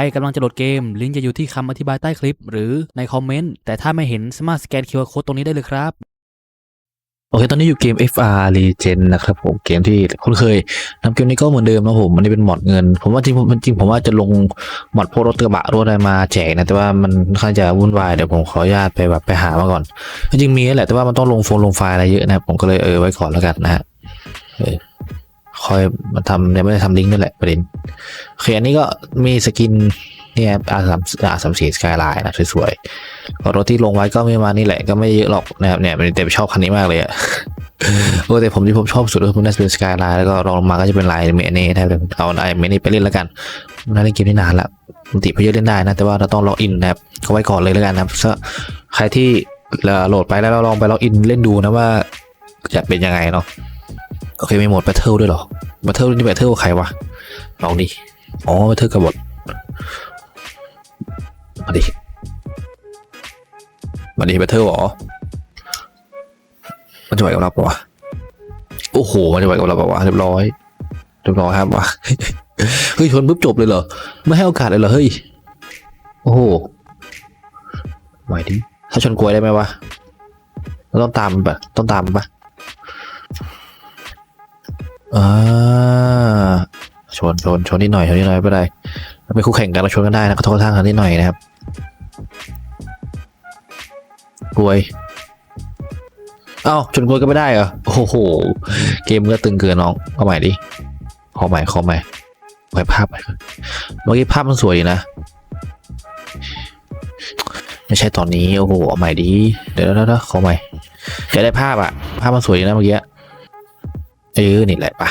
รกำลังจะโหลดเกม ลิงก์จะอยู่ที่คำอธิบายใต้คลิป หรือในคอมเมนต์ แต่ถ้าไม่เห็นสามารถสแกน QR Code ตรงนี้ได้เลยครับ โอเค ตอนนี้อยู่เกม FR Legend นะครับผม เกมที่คุ้นเคยนำเกมนี้ก็เหมือนเดิมนะผม มันนี้เป็นมอดเงิน ผมว่าจริงผมจริงผมว่าจะลงมอดพวกรถกระบะรถอะไรมาแจกนะ แต่ว่ามันค่อนจะวุ่นวาย เดี๋ยวผมขออนุญาตไปแบบไปหามาก่อน จริงมีแหละ แต่ว่ามันต้องลงโฟนลงไฟล์อะไรเยอะนะผมก็เลยเออไว้ก่อนแล้วกันนะฮะ คอยมาทำยังไม่ได้ทำลิงก์นั่นแหละประเด็นโอเคอันนี้ก็มีสกินเนี่ยอาสามอาสามสีสกายไลน์นะสวยๆก็รถที่ลงไว้ก็ไม่มานี่แหละก็ไม่เยอะหรอกนะครับเนี่ยแต่ชอบคันนี้มากเลยอะโอ้แต่ผมที่ผมชอบสุดก็คือน่าจะเป็นสกายไลน์แล้วก็รองลงมาก็จะเป็นลายเมเน่แทบเลยเอาไอเมเน่ไปเล่นแล้วกันน่าเล่นเกมนี้นานละปกติเพเยอะเล่นได้นะ แต่ว่าเราต้องล็อกอินนะครับก็ไว้ก่อนเลยแล้วกันนะครับถ้าใครที่โหลดไปแล้วเราลองไปล็อกอินเล่นดูนะว่าจะเป็นยังไงเนาะ โอเคมีโหมดแบทเทิลด้วยหรอแบทเทิลนี่แบทเทิลใครวะลองดิอ๋อแบทเทิลกับบทมาดิมาดิแบทเทิลหรอมันจะไหวกับเราปะวะโอ้โหมันจะไหวกับเราแบบว่าเรียบร้อยเรียบร้อยครับว่ะเฮ้ยชนปุ๊บจบเลยเหรอไม่ให้โอกาสเลยเหรอเฮ้ยโอ้โหไหวดิถ้าชนกลวยได้ไหมวะต้องตามปะต้องตามปะ อ่าชนชนชนนิดหน่อยชนนิดหน่อยไม่เป็นไรเราเป็นคู่แข่งกันเราชนกันได้นะขอโทษทางกันนิดหน่อยนะครับกลวยเอ้าชนกลวยก็ไม่ได้เหรอโอ้โหเกมก็ตึงเกินน้องเอาใหม่ดิขอใหม่ขอใหม่ขอภาพใหม่เมื่อกี้ภาพมันสวยดีนะไม่ใช่ตอนนี้โอ้โหเอาใหม่ดิเดี๋ยวเดี๋ยวเดี๋ยวขอใหม่อยากได้ภาพอะภาพมันสวยดีนะเมื่อกี้ เออนี่แหละปะ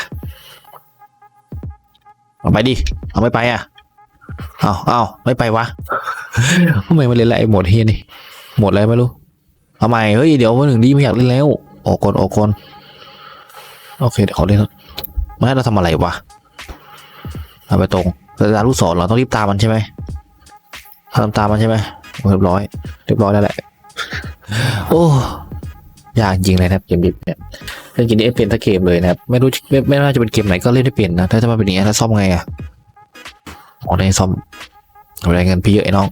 เอาไปดิ เอาไม่ไปอะเอาเอาไม่ไปวะทำไมมันเล่นอะไรหมดเฮียนี่ หมดอะไรไม่รู้ เอาใหม่ เฮ้ย เดี๋ยววันหนึ่งดีไม่อยากเล่นแล้ว ออกก่อนออกก่อนโอเค เดี๋ยวขาเล่นไม่ให้เราทำอะไรวะเอาไปตรงแต่ตามลูกศรเราต้องรีบตามมันใช่ไหมทำตามมันใช่ไหมเรียบร้อย เรียบร้อยแล้วแหละ โอ้ ยากจริงเลยนะเกมดิบเนี่ย เล่นกมนี้เป็นสักเกมเลยนะครับ ไม่รู้ไม่ไม่ว่าจะเป็นเกมไหนก็เล่นได้เป็นนะ ถ้าจะมาเป็นอย่างนี้แล้วซ่อมไงอะอ๋อได้ซ่อมเอาแรงเงินพี่เยอะไอ้น้อง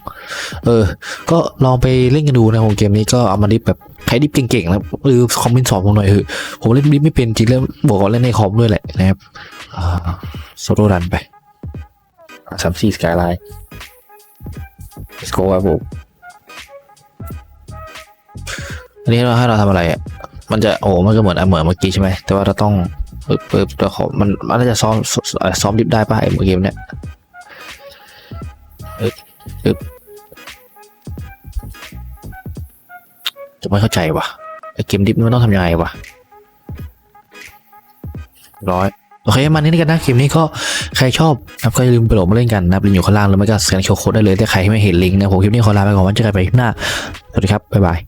เออ ก็ลองไปเล่นกันดูนะผมเกมนี้ก็เอามาดิฟแบบใครดิฟเก่งๆนะหรือคอมเมนต์สอนผมหน่อยเถอะผมเล่นดิฟไม่เป็นจริงแล้วบอกว่าเล่นในคอมด้วยแหละนะครับโซโล่รันไปสามสี่สกายไลน์ let's go ครับผมอันนี้เราให้เราทำอะไรอะ มันจะโอ้มันก็เหมือนเหมือนเมื่อกี้ใช่ไหมแต่ว่าเราต้องปึ๊บปึ๊บเราขอมันมันจะซ้อมซ้อมดิฟได้ป่ะไอ้เมื่อกี้เนี่ยปึ๊บปึ๊บจะไม่เข้าใจว่ะไอ้เกมดิฟมันต้องทำยังไงวะร้อยโอเคมานี้กันนะเกมนี้ก็ใครชอบนะครับก็อย่าลืมไปโหลดมาเล่นกันนะครับลิงก์อยู่ข้างล่างหรือไม่ก็สแกนโชว์โค้ดได้เลยถ้าใครไม่เห็นลิงก์นะผมคลิปนี้ขอลาไปก่อนไว้เจอกันใหม่คลิปหน้าสวัสดีครับบ๊ายบาย